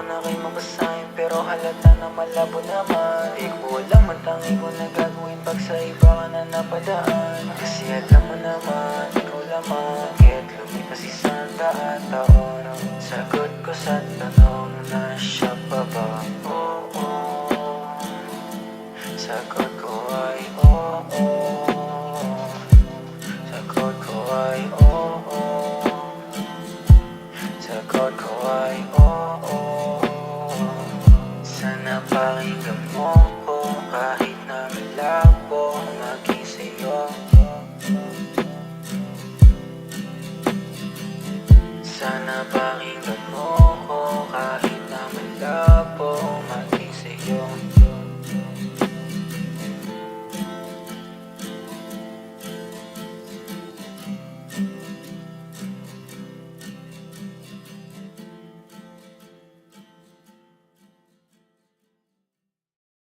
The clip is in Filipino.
ko na mabasahin Pero halata na malabo naman. Di ko alam ang tangi ko na gagawin Pag sa iba ka na napadaan. Kasi alam mo naman, ikaw lamang Kaya't lumipas isang daan taon. Sagot ko sa tanong na siya pa ba? Oo. Sagot ko ay oo. Sagot ko ay oo. Sagot ko mo ko kahit na malabo maging sa'yo. Sana pakinggan mo ko kahit na malabo.